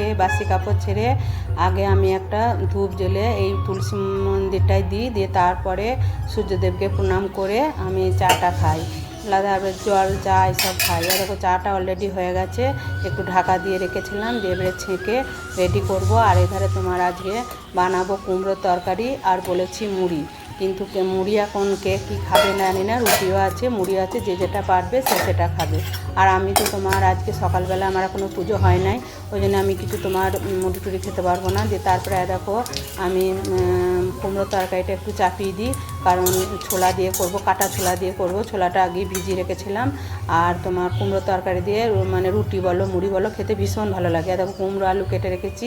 উঠে বাসি কাপড় ছেড়ে আগে আমি একটা ধূপ জ্বেলে এই তুলসী মন্দিরটায় দিই, দিয়ে তারপরে সূর্যদেবকে প্রণাম করে আমি চাটা খাই। এবার জল, চা এসব খাই। আর দেখো, চাটা অলরেডি হয়ে গেছে। একটু ঢাকা দিয়ে রেখেছিলাম, দিয়ে এবারে ছেঁকে রেডি করব। আর এধারে তোমার আজকে বানাবো কুমড়োর তরকারি আর বলেছি মুড়ি। কিন্তু কে মুড়ি কোন কে কী খাবে না, জানি না, রুটিও আছে মুড়ি আছে, যে যেটা পারবে সে সেটা খাবে। আর আমি তো তোমার আজকে সকালবেলা আমার কোনো পুজো হয় নাই, ওই জন্য আমি কিছু তোমার মুড়ি টুড়ি খেতে পারব না। যে তারপরে দেখো আমি কুমড়ো তরকারিটা একটু চাপিয়ে দিই। কারণ ছোলা দিয়ে করব, কাটা ছোলা দিয়ে করব। ছোলাটা আগে ভিজিয়ে রেখেছিলাম। আর তোমার কুমড়ো তরকারি দিয়ে মানে রুটি বলো, মুড়ি বলো, খেতে ভীষণ ভালো লাগে। দেখো কুমড়ো আলু কেটে রেখেছি,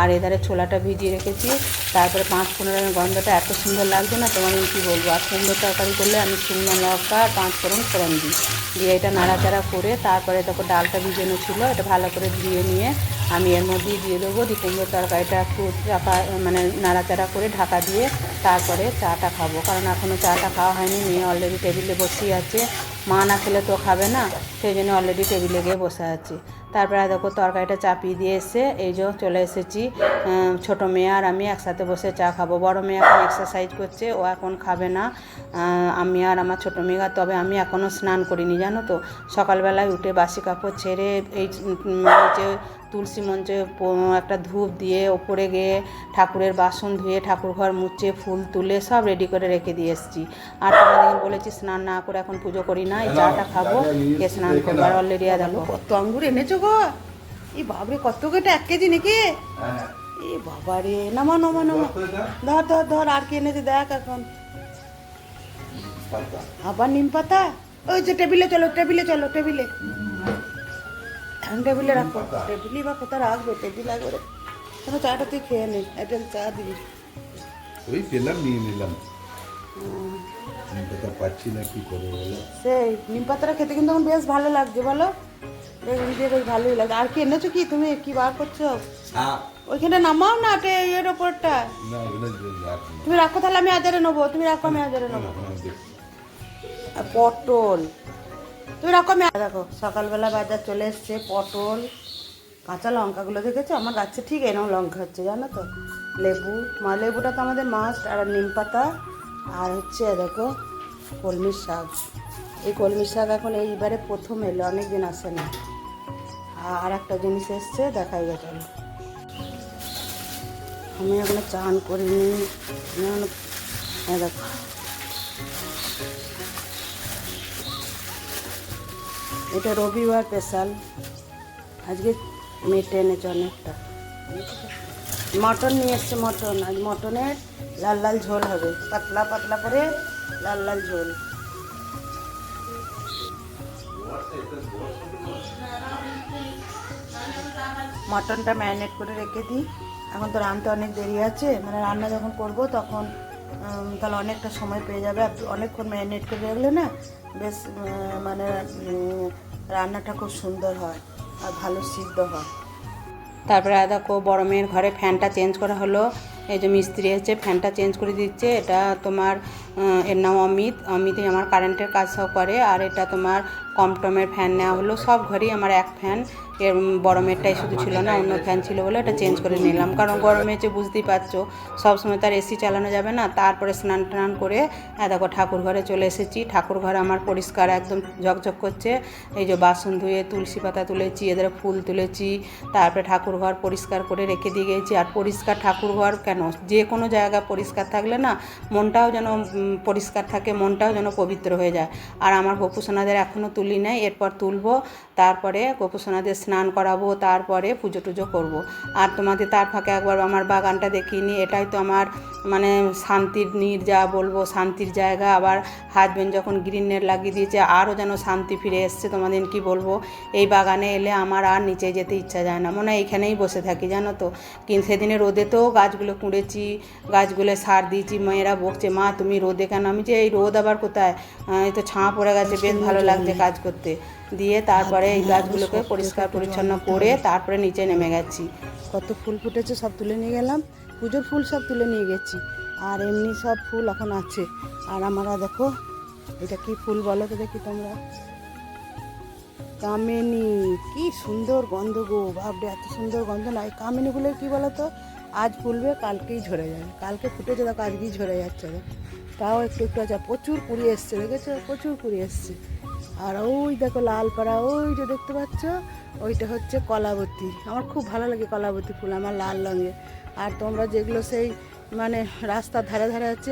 আর এধারে ছোলাটা ভিজিয়ে রেখেছি। তারপরে পাঁচ ফোড়নের গন্ধটা এত সুন্দর লাগছে না, তোমার আমি কী বলব? আর কুমড়ো তরকারি করলে আমি শুকনো লঙ্কা, পাঁচ ফোড়ন ফোড়ন দিই। দিয়ে এটা নাড়াচাড়া করে তারপরে দেখো ডালটা ভিজানো ছিল, এটা ভালো করে ধুয়ে নিয়ে আমি এর মধ্যেই দিয়ে দেবো, দিয়ে কুমড়ো তরকারিটা একটু চাপা মানে নাড়াচাড়া করে ঢাকা দিয়ে তারপরে চাটা খাব। কারণ এখনও চাটা খাওয়া হয়নি, মেয়ে অলরেডি টেবিলে বসেই আছে। মা না খেলে তো খাবে না, সেই জন্য অলরেডি টেবিলে গিয়ে বসে আছে। তারপরে দেখো তরকারিটা চাপিয়ে দিয়ে এসে এই যে চলে এসেছি ছোটো মেয়ে আর আমি একসাথে বসে চা খাব। বড় মেয়ে এখন এক্সারসাইজ করছে, ও এখন খাবে না। আমি আর আমার ছোটো মেয়ে তবে আমি এখনও স্নান করিনি, জানো তো? সকালবেলায় উঠে বাসি কাপড় ছেড়ে এই যে তুলসী মঞ্চে একটা ধূপ দিয়ে ওপরে গিয়ে ঠাকুরের বাসন ধুয়ে ঠাকুর ঘর মুছে ফুল তুলে সব রেডি করে রেখে দিয়ে এসেছি। আর তোমাদের বলেছি স্নান না করে এখন পুজো করি না এই চাটা খাব কে স্নান করব। আর অলরেডি দেখো। কত আঙ্গুর এনেছো গো? এই বাবরে কত কেটে এক কেজি নাকি? এ বাবা রে নামা নামা নামা। ধর ধর ধর আর কি এনেছে দেখ এখন। আবার নিম পাতা? ওই যে টেবিলে চলো টেবিলে চলো টেবিলে। টেবিলে রাখো টেবিলে বা কোথায় রাখবে? টেবিল রে কেন চাটা তুই খেয়ে নে? একটা চা দিবি। ওই পেলাম নিয়ে নিলাম। আমি কথা পাচ্ছি না কি করে বলো? সেই নিম পাতাটা খেতে কিন্তু আমার বেশ ভালো লাগছে বলো? দিয়ে বেশ ভালোই লাগে। আর কি এনেছো কি? তুমি কি বার করছ? ওইখানে নামাও না টে ইয়ের ওপরটা। তুমি রাখো তাহলে আমি আজারে নেব। তুমি রাখো আমি আজারে নেব। পটল। রাখো, আমি দেখো, সকালবেলা বাজার চলে এসছে, পটল, কাঁচা লঙ্কাগুলো দেখেছ? আমার গাছে ঠিক এরকম লঙ্কা হচ্ছে, জানো তো? লেবু, মা, লেবুটা তো আমাদের মাস্ট আর নিম পাতা, আর হচ্ছে, দেখো কলমির শাক। এই কলমির শাক এখন এইবারে প্রথম এলো অনেক দিন আসে না। আর একটা জিনিস এসছে, দেখাই গেছে আমি এখনও চান করিনি, আমি দেখো। এটা রবিবার স্পেশাল। আজকে মেটে এনেছে অনেকটা। মটন নিয়ে এসছে মটন। আজ মটনের লাল লাল ঝোল হবে। পাতলা পাতলা করে লাল লাল ঝোল। মটনটা ম্যারিনেট করে রেখে দিই। এখন তো রান্নাতে অনেক দেরি আছে। মানে রান্না যখন করব তখন তাহলে অনেকটা সময় পেয়ে যাবে। অনেকক্ষণ ম্যারিনেট করে রাখলে না বেশ মানে রান্নাটা খুব সুন্দর হয় আর ভালো সিদ্ধ হয়। তারপরে দেখো, বড় মেয়ের ঘরে ফ্যানটা চেঞ্জ করা হলো। এই যে মিস্ত্রি এসেছে, ফ্যানটা চেঞ্জ করে দিচ্ছে। এটা তোমার এর নাম অমিত। অমিতই আমার কারেন্টের কাজ সব করে। আর এটা তোমার কমটমের ফ্যান নেওয়া হলো। সব ঘরেই আমার এক ফ্যান। এর বড় মেয়েরটাই শুধু ছিল না, অন্য ফ্যান ছিল বলে এটা চেঞ্জ করে নিলাম। কারণ গরমে যে বুঝতেই পারছ সবসময় তার এসি চালানো যাবে না, তারপরে স্নান টান করে হ্যাঁ দেখো ঠাকুর ঘরে চলে এসেছি। ঠাকুর ঘরে আমার পরিষ্কার, একদম ঝকঝক করছে। এই যে বাসন ধুয়ে তুলসী পাতা তুলেছি, এদের ফুল তুলেছি, তারপরে ঠাকুর ঘর পরিষ্কার করে রেখে দিয়ে গেছি। আর পরিষ্কার ঠাকুর ঘর কেন? যে কোনো জায়গা পরিষ্কার থাকলে না, মনটাও যেন পরিষ্কার থাকে, মনটাও যেন পবিত্র হয়ে যায়। আর আমার গোপুসোনাদের এখনও তুলি নাই, এরপর তুলবো, তারপরে গোপুসোনাদের স্নান করাবো তারপরে পুজো টুজো করব। আর তোমাদের তার ফাঁকে একবার আমার বাগানটা দেখিয়ে নিই এটাই তো আমার মানে শান্তির নির যা বলব শান্তির জায়গা। আবার হাজবেন্ড যখন গ্রিন নেট লাগিয়ে দিয়েছে আরও যেন শান্তি ফিরে এসছে তোমাদের কি বলব? এই বাগানে এলে আমার আর নিচে যেতে ইচ্ছা যায় না মনে হয় এখানেই বসে থাকি জানো তো। কিন্তু সেদিনে রোদেতেও গাছগুলো কুঁড়েছি গাছগুলো সার দিয়েছি মেয়েরা বকছে মা তুমি রোদে কেন? আমি যে এই রোদ আবার কোথায়? এই তো ছাঁ পড়ে গেছে বেশ ভালো লাগছে কাজ করতে। দিয়ে তারপরে এই গাছগুলোকে পরিষ্কার পরিচ্ছন্ন করে তারপরে নিচে নেমে গেছি। কত ফুল ফুটেছে সব তুলে নিয়ে গেলাম। পুজোর ফুল সব তুলে নিয়ে গেছি। আর এমনি সব ফুল এখন আছে। আর আমরা দেখো, এটা কি ফুল বলো তো দেখি তোমরা। কামিনী, কি সুন্দর গন্ধ গো ভাবরে এত সুন্দর গন্ধ না। এই কামিনীগুলোর কি তো আজ ফুলবে, কালকেই ঝরে যাবে কালকে ফুটেছে, দেখো, আজকেই ঝরে যাচ্ছে। তাও একটু একটু আছে। প্রচুর কুড়ি এসছে, দেখেছ? প্রচুর কুড়ি এসছে। আর ওই দেখো লাল লালপাড়া ওই যে দেখতে পাচ্ছ? ওইটা হচ্ছে কলাবতী। আমার খুব ভালো লাগে কলাবতী ফুল, আমার লাল রঙের। আর তোমরা যেগুলো সেই মানে রাস্তার ধারে ধারে আছে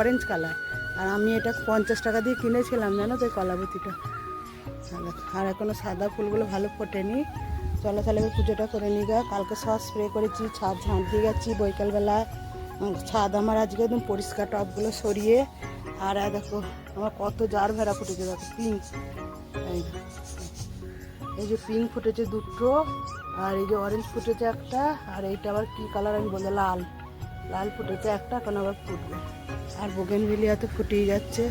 অরেঞ্জ কালার আর আমি এটা পঞ্চাশ টাকা দিয়ে কিনেছিলাম, জানো তো কলাবতীটা? আর এখনও সাদা ফুলগুলো ভালো ফোটেনি। চলো তাহলে পুজোটা করে নিই গা। কালকে সব স্প্রে করেছি, ছাদ ঝাঁট দিয়ে গেছি বৈকালবেলা। ছাদ আমার আজকে একদম পরিষ্কার টপগুলো সরিয়ে আর দেখো, আমার কত জার ভেড়া ফুটেছে, দেখো পিঙ্ক এই যে পিঙ্ক ফুটেছে দুটো, আর এই যে অরেঞ্জ ফুটেছে একটা, আর এইটা আবার কি কালার আমি বলব লাল। লাল ফুটেছে একটা এখন আবার ফুটবে? আর বোগেন তো ফুটেই যাচ্ছে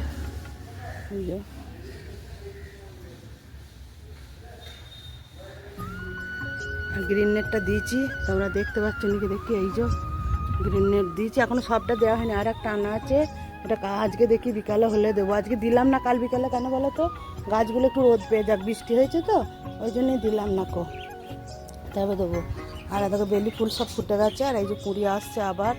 আর গ্রিন নেটটা দিয়েছি, তোমরা দেখতে পাচ্ছ নাকি দেখি, এই যে গ্রিন নেট দিয়েছি, এখনও সবটা দেওয়া হয়নি, আর একটা আনা আছে। কা- আজকে দেখি বিকালে হলে দেবো। আজকে দিলাম না কাল বিকালে, কেন বলো তো? গাছগুলো একটু রোদ পেয়ে যাক, বৃষ্টি হয়েছে তো, ওই জন্যই দিলাম না কো। তবে দেবো। আর দেখো বেলি ফুল সব ফুটে গেছে, আর এই যে পুরি আসছে আবার।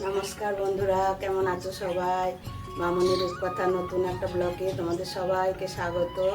নমস্কার বন্ধুরা, কেমন আছো সবাই? মামনির রূপকথা নতুন একটা ব্লগে তোমাদের সবাইকে স্বাগত।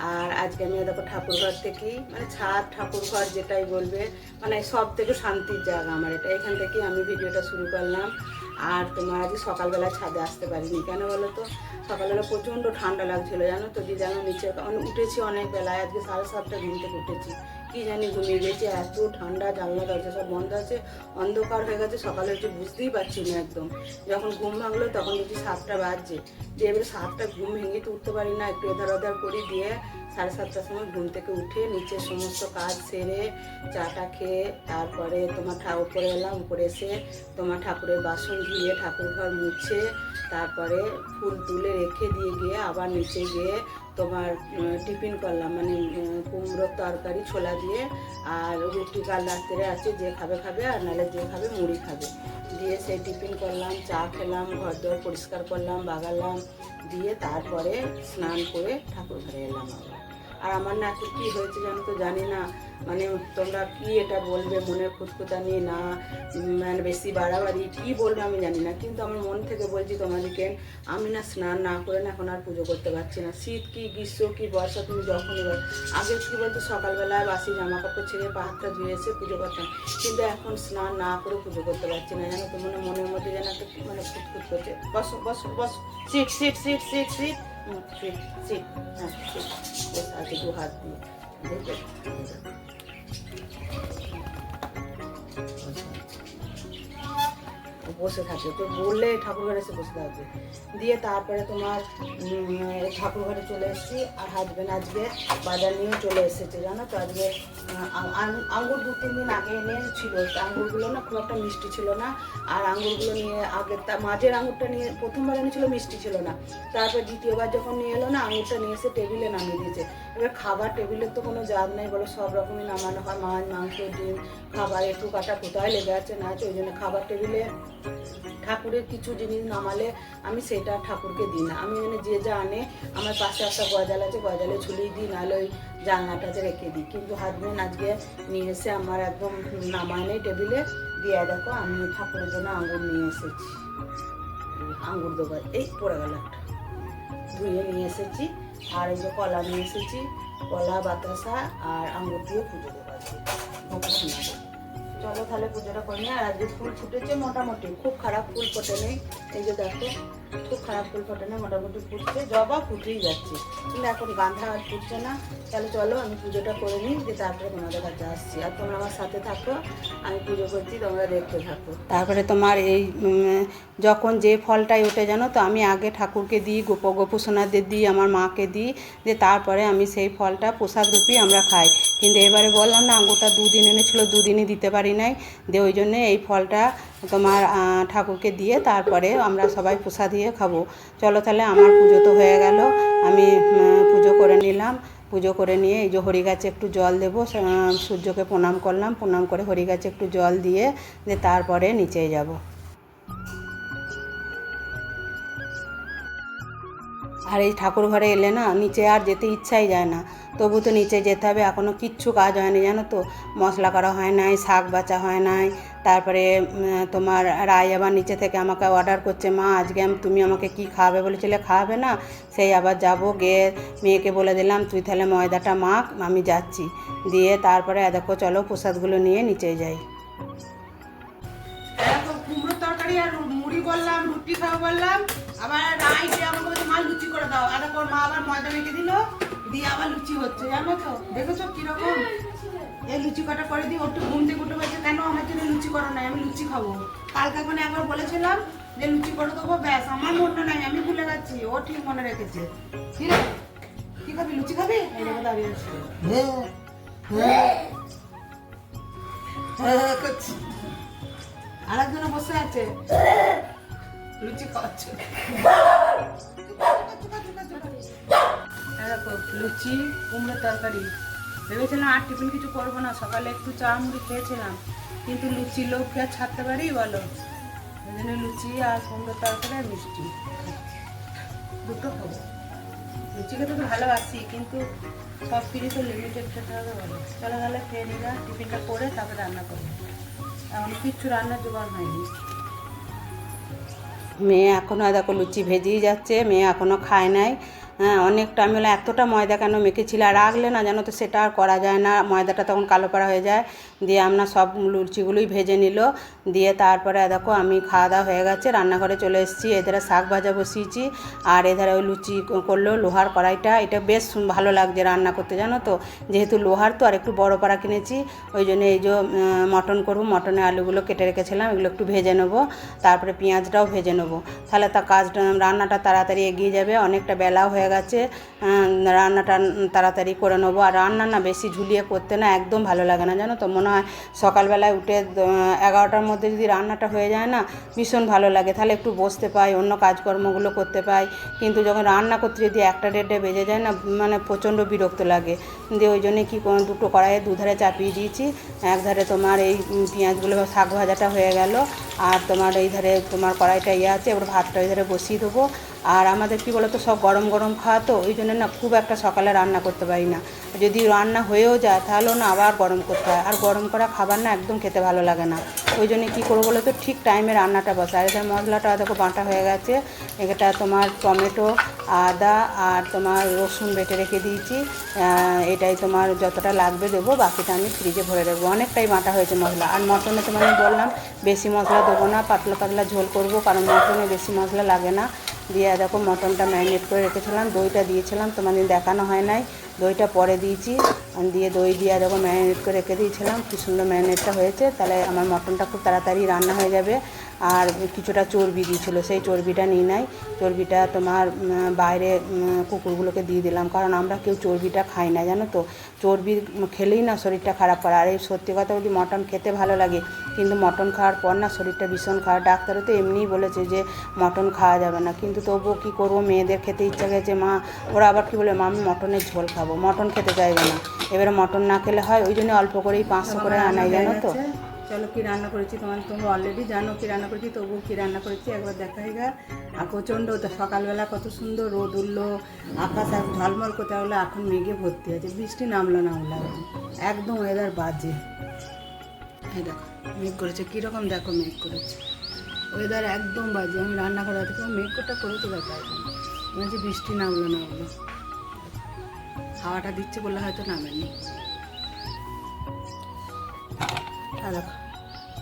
আর আজকে আমি দেখো ঠাকুরঘর থেকেই মানে ছাদ ঠাকুরঘর যেটাই বলবে মানে সব থেকে শান্তির জায়গা আমার এটা। এখান থেকেই আমি ভিডিওটা শুরু করলাম। আর তোমার আজকে সকালবেলা ছাদে আসতে পারিনি। কেন বলো তো? সকালবেলা প্রচণ্ড ঠান্ডা লাগছিল, জানো তো যে যেন নিচে অনেক- উঠেছি অনেক বেলায়, আজকে সাড়ে সাতটা ঘুম থেকে উঠেছি। কি জানি ঘুমিয়ে গেছি, এত ঠান্ডা জানলা দরজা সব বন্ধ আছে, অন্ধকার হয়ে গেছে, সকালে উঠে বুঝতেই পারছি না একদম। যখন ঘুম ভাঙলো তখন দেখছি সাতটা বাজছে। যে এবারে সাতটা ঘুম ভেঙে তো উঠতে পারি না, একটু এধার ওধার করি দিয়ে সাড়ে সাতটার সময় ঘুম থেকে উঠে নিচে সমস্ত কাজ সেরে চাটা খেয়ে তারপরে তোমার ঠা উপরে এলাম, উপরে এসে তোমার ঠাকুরের বাসন ধুয়ে ঠাকুর ঘর মুছে তারপরে ফুল তুলে রেখে দিয়ে গিয়ে আবার নিচে গিয়ে তোমার টিফিন করলাম মানে কুমড়োর তরকারি, ছোলা দিয়ে আর রুটি কাল রাত্রে আছে, যে খাবে খাবে আর নাহলে যে খাবে মুড়ি খাবে। দিয়ে সেই টিফিন করলাম, চা খেলাম ঘর দর পরিষ্কার করলাম, বাগালাম, দিয়ে তারপরে স্নান করে ঠাকুর ঘরে এলাম আবার। আর আমার না একটু কী হয়েছে জানো তো জানি না। মানে তোমরা কি এটা বলবে মনের খুঁতখুতানি না মানে বেশি বাড়াবাড়ি কি বলবে আমি জানি না। কিন্তু আমার মন থেকে বলছি তোমাদেরকে, আমি না স্নান না করে না এখন আর পুজো করতে পারছি না। শীত কি, গ্রীষ্ম কি, বর্ষা তুমি যখনই আগে কি বলতো সকালবেলায় বাসি জামা কাপড় ছেড়ে পা হাতটা ধুয়ে এসে পুজো করতাম। কিন্তু এখন স্নান না করে পুজো করতে পারছি না। জানো তো মনে মনের মধ্যে যেন একটা কি মানে খুঁতখুত করছে। বসো বসো বসো। Seat seat seat seat seat seat seat হ্যাঁ সিট বসে আছে দু হাত দিয়ে বসে থাকে। তো বললে ঠাকুর ঘরে এসে বসে থাকবে দিয়ে তারপরে তোমার উম, ঠাকুর ঘরে চলে এসেছি আর হাজবেন্ড আজকে বাজার নিয়ে চলে এসেছে জানো তো? আজকে আঙ্গুর দু তিন দিন আগে এনেছিল। তো আঙ্গুরগুলো না খুব একটা মিষ্টি ছিল না। আর আঙ্গুরগুলো নিয়ে আগে মাঝের আঙুরটা নিয়ে প্রথমবার এনেছিল মিষ্টি ছিল না। তারপর দ্বিতীয়বার যখন নিয়ে এলো না আঙুরটা নিয়ে এসে টেবিলে নামিয়ে দিয়েছে। এবার খাবার টেবিলের তো কোনো জাত নেই বলো সব রকমই নামানো হয়। মাছ মাংস ডিম খাবার একটু কাটা কোথায় লেগে আছে না আছে ওই জন্য খাবার টেবিলে ঠাকুরের কিছু জিনিস নামালে আমি সেটা ঠাকুরকে দিই না। আমি মানে যে যা আনে, আমার পাশে একটা গজাল আছে, গজালে ঝুলিয়ে দিই, নাহলে ওই জানলাটাতে রেখে দিই। কিন্তু হাজবেন্ড আজকে নিয়ে এসে আমার একদম নামায় নেই টেবিলে, দিয়ে দেখো আমি ঠাকুরের জন্য আঙুর নিয়ে এসেছি। আঙ্গুর দেবো, এই পড়ে গেল একটা। ধুয়ে নিয়ে এসেছি, আর এই যে কলা নিয়ে এসেছি, কলা, বাতাসা আর আঙ্গুর দিয়ে পুজো শোনাবো চলো তাহলে পুজোটা করি আর আজকে ফুল ফুটেছে মোটামুটি। খুব খারাপ ফুল ফোটে নেই এই যে দেখো, খুব খারাপ ফুল ফোটে নেই মোটামুটি ফুটছে, জবা ফুটেই যাচ্ছে। কিন্তু এখন গাঁধা আর ফুটছে না। তাহলে চলো, আমি পুজোটা করে নিই, যে তারপরে তোমাদের কাছে আসছি। আর তোমরা আমার সাথে থাকো, আমি পুজো করছি, তোমরা দেখতে থাকো। তারপরে তোমার এই যখন যে ফলটাই ওঠে, জানো তো, আমি আগে ঠাকুরকে দিই, গোপ গোপুসোনাদের দিই, আমার মাকে দিই যে তারপরে আমি সেই ফলটা প্রসাদ রূপী আমরা খাই। কিন্তু এবারে বললাম না, আঙ্গুরটা দুদিন এনেছিল, দুদিনই দিতে পারি নাই। দিয়ে ওই জন্যে এই ফলটা তোমার ঠাকুরকে দিয়ে তারপরে আমরা সবাই প্রসাদ দিয়ে খাব। চলো তাহলে আমার পুজো তো হয়ে গেল। আমি পুজো করে নিলাম। পুজো করে নিয়ে এই যে হরি গাছে একটু জল দেবো। সূর্যকে প্রণাম করলাম। প্রণাম করে হরি গাছে একটু জল দিয়ে দিয়ে তারপরে নিচে যাব। আর এই ঠাকুর ঘরে এলে না, নিচে আর যেতে ইচ্ছাই যায় না। তবু তো নিচে যেতে হবে। এখনও কিচ্ছু কাজ হয়নি, জানো তো? মশলা করা হয় নাই, শাক বাছা হয় নাই তারপরে তোমার রায় আবার নিচে থেকে আমাকে অর্ডার করছে, মা, আজকে তুমি আমাকে কি খাওয়াবে বলেছিলে? খাওয়াবে না, সেই আবার যাব গিয়ে মেয়েকে বলে দিলাম, তুই তাহলে ময়দাটা মাখ, আমি যাচ্ছি। দিয়ে তারপরে দেখো, চলো প্রসাদগুলো নিয়ে নিচে যাই। দেখেছ কীরকম? এই লুচি কটা করে দিই ওর তো ঘুম থেকে উঠে বলছে কেন আমার জন্য লুচি করো নাই? আমি লুচি খাব। কালকে কোনো একবার বলেছিলাম যে লুচি করে দেবো ব্যাস আমার মনে নাই আমি ভুলে যাচ্ছি ও ঠিক মনে রেখেছে। কি খাবি? লুচি খাবি? এই দেখো দাঁড়িয়ে আছে। হ্যাঁ, করছি। বসে আছে। লুচি খাওয়াচ্ছে। লুচি কুমড়োর তরকারি। ভেবেছিলাম আর টিফিন কিছু করব না, সকালে একটু চা মুড়ি খেয়েছিলাম, কিন্তু লুচি লোককে আর ছাড়তে পারি বলো? ওই জন্য লুচি আর কুমড়োর তরকারি আর মিষ্টি দুটো খাব। লুচি খেতে তো ভালোবাসি, কিন্তু সব কিছু তো লিমিটেড খেতে হবে বলো। চলো তাহলে খেয়ে নিরা টিফিনটা করে তারপরে রান্না করব। এখন কিচ্ছু রান্নার জোগাড় হয়নি। মেয়ে এখনও দেখো লুচি ভেজেই যাচ্ছে, মেয়ে এখনও খায় নাই। হ্যাঁ অনেকটা। আমি বললাম, এতটা ময়দা কেন মেখেছিল? আর রাখলে না, জানো তো, সেটা আর করা যায় না। ময়দাটা তখন কালো পাড়া হয়ে যায়। দিয়ে আমরা সব লুচিগুলোই ভেজে নিল। দিয়ে তারপরে দেখো আমি খাওয়া দাওয়া হয়ে গেছে, রান্নাঘরে চলে এসেছি। এধারে শাক ভাজা বসিয়েছি। আর এধারে ওই লুচি করল লোহার কড়াইটা। এটা বেশ ভালো লাগছে রান্না করতে, জানো তো? যেহেতু লোহার তো আর একটু বড় পাড়া কিনেছি, ওই জন্য এই যে মটন করব মটনের আলুগুলো কেটে রেখেছিলাম, এগুলো একটু ভেজে নেব। তারপরে পেঁয়াজটাও ভেজে নেব। তাহলে তা কাজটা রান্নাটা তাড়াতাড়ি এগিয়ে যাবে, অনেকটা বেলাও হয়ে গেছে। রান্নাটা তাড়াতাড়ি করে নেব। আর রান্না না বেশি ঝুলিয়ে করতে না একদম ভালো লাগে না, জানো তো? মনে সকালবেলায় উঠে এগারোটার মধ্যে যদি রান্নাটা হয়ে যায় না, ভীষণ ভালো লাগে। তাহলে একটু বসতে পাই, অন্য কাজকর্মগুলো করতে পাই। কিন্তু যখন রান্না করতে যদি একটা ডেটে বেজে যায় না মানে প্রচণ্ড বিরক্ত লাগে। দিয়ে ওই জন্যে কী দুটো কড়াইয়ে দুধারে চাপিয়ে দিয়েছি এক ধারে তোমার এই পেঁয়াজগুলো, শাক ভাজাটা হয়ে গেল। আর তোমার এই ধারে তোমার কড়াইটা ইয়ে আছে, এবার ভাতটা ওই ধারে বসিয়ে দেবো। আর আমাদের কি বলতো, সব গরম গরম খাওয়া তো, ওই জন্য না খুব একটা সকালে রান্না করতে পারি না। যদি রান্না হয়েও যায়, তাহলেও না আবার গরম করতে হয়। আর গরম করা খাবার না একদম খেতে ভালো লাগে না। ওই জন্য কী করব বলো তো ঠিক টাইমে রান্নাটা বসে আর এদের মশলাটা দেখো বাঁটা হয়ে গেছে, এটা তোমার টমেটো, আদা আর তোমার রসুন বেটে রেখে দিয়েছি। এটাই তোমার যতটা লাগবে দেবো, বাকিটা আমি ফ্রিজে ভরে দেবো অনেকটাই বাঁটা হয়েছে মশলা। আর মটনে তোমার বললাম, বেশি মশলা দেবো না, পাতলা পাতলা ঝোল করব, কারণ মটনে বেশি মশলা লাগে না। দিয়ে দেখো মটনটা ম্যারিনেট করে রেখেছিলাম, দইটা দিয়েছিলাম, তোমাদের দেখানো হয় নাই। দইটা পরে দিয়েছি দিয়ে দই দিয়ে দেখো ম্যারিনেট করে রেখে দিয়েছিলাম, কী সুন্দর ম্যারিনেটটা হয়েছে। তাহলে আমার মটনটা খুব তাড়াতাড়ি রান্না হয়ে যাবে। আর কিছুটা চর্বি দিয়েছিলো, সেই চর্বিটা নিয়ে নাই চর্বিটা তোমার বাইরে কুকুরগুলোকে দিয়ে দিলাম, কারণ আমরা কেউ চর্বিটা খাই না, জানো তো? চর্বি খেলেই না শরীরটা খারাপ করে। আর এই সত্যি কথা যদি মটন খেতে ভালো লাগে, কিন্তু মটন খাওয়ার পর না শরীরটা ভীষণ খারাপ। ডাক্তারও তো এমনিই বলেছে যে মটন খাওয়া যাবে না, কিন্তু তবুও কী করব? মেয়েদের খেতে ইচ্ছা গেছে, মা, ওরা আবার কী বলে মা আমি মটনের ঝোল খাব। মটন খেতে চাইবে না। এবারে মটন না খেলে হয়, ওই জন্য অল্প করেই পাঁচশো করে আনাই, জানো তো? চলো কি রান্না করেছি তোমার তোমরা অলরেডি জানো কি রান্না করেছি, তবুও কি রান্না করেছি, একবার দেখা হয়ে গা আর প্রচণ্ড সকালবেলা কত সুন্দর রোদ উঠল, আকাশ এক ঝলমল করতে হলো এখন মেঘে ভর্তি আছে, বৃষ্টি নামলো না হলো একদম ওয়েদার বাজে। এই দেখো, মেঘ করেছে, কীরকম দেখো মেঘ করেছে। ওয়েদার একদম বাজে, আমি রান্না করা থেকে মেঘ কোটা করেছে দেখা বলছি বৃষ্টি নামলো না হলো হাওয়াটা দিচ্ছে বললে হয়তো নামেনি। দেখো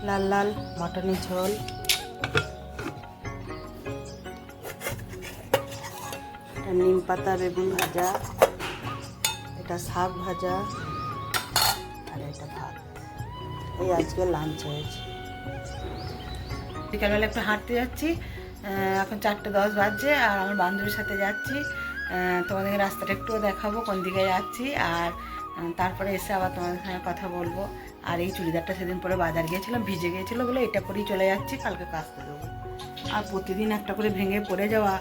লাল লাল, মটনের ঝোল। এটা নিম পাতা, বেগুন ভাজা। এটা শাক ভাজা। আর এটা ভাত। এই আজকে লাঞ্চ হয়েছে। বিকালবেলা একটু হাঁটতে যাচ্ছি। এখন চারটে দশ বাজছে আর আমার বান্ধবীর সাথে যাচ্ছি। তোমাদেরকে রাস্তাটা একটুও দেখাবো কোন দিকে যাচ্ছি। আর তারপরে এসে আবার তোমাদের সঙ্গে কথা বলব। আর এই চুড়িদারটা সেদিন পরে বাজার গিয়েছিলাম, ভিজে গিয়েছিল বলে এটা পরেই চলে যাচ্ছি, কালকে কাচতে দেবো আর প্রতিদিন একটা করে ভেঙে পড়ে যাওয়া,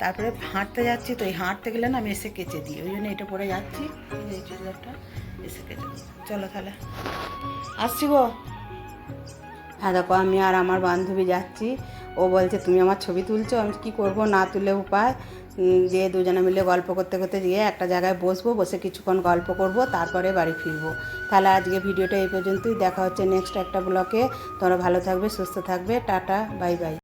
তারপরে হাঁটতে যাচ্ছি, তো এই হাঁটতে গেলে না আমি এসে কেচে দিই, ওই জন্য এটা পরে যাচ্ছি, এই এই চুড়িদারটা, এসে কেচে দিই। চলো তাহলে। আসছি গো। হ্যাঁ দেখো, আমি আর আমার বান্ধবী যাচ্ছি, ও বলছে, তুমি আমার ছবি তুলছো, আমি কি করব? না তুলে উপায় দিয়ে দুজনে মিলে গল্প করতে করতে গিয়ে একটা জায়গায় বসবো, বসে কিছুক্ষণ গল্প করব, তারপরে বাড়ি ফিরবো। তাহলে আজকে ভিডিওটা এই পর্যন্তই। দেখা হচ্ছে নেক্সট একটা ব্লকে তোমরা ভালো থাকবে, সুস্থ থাকবে। Tata bye bye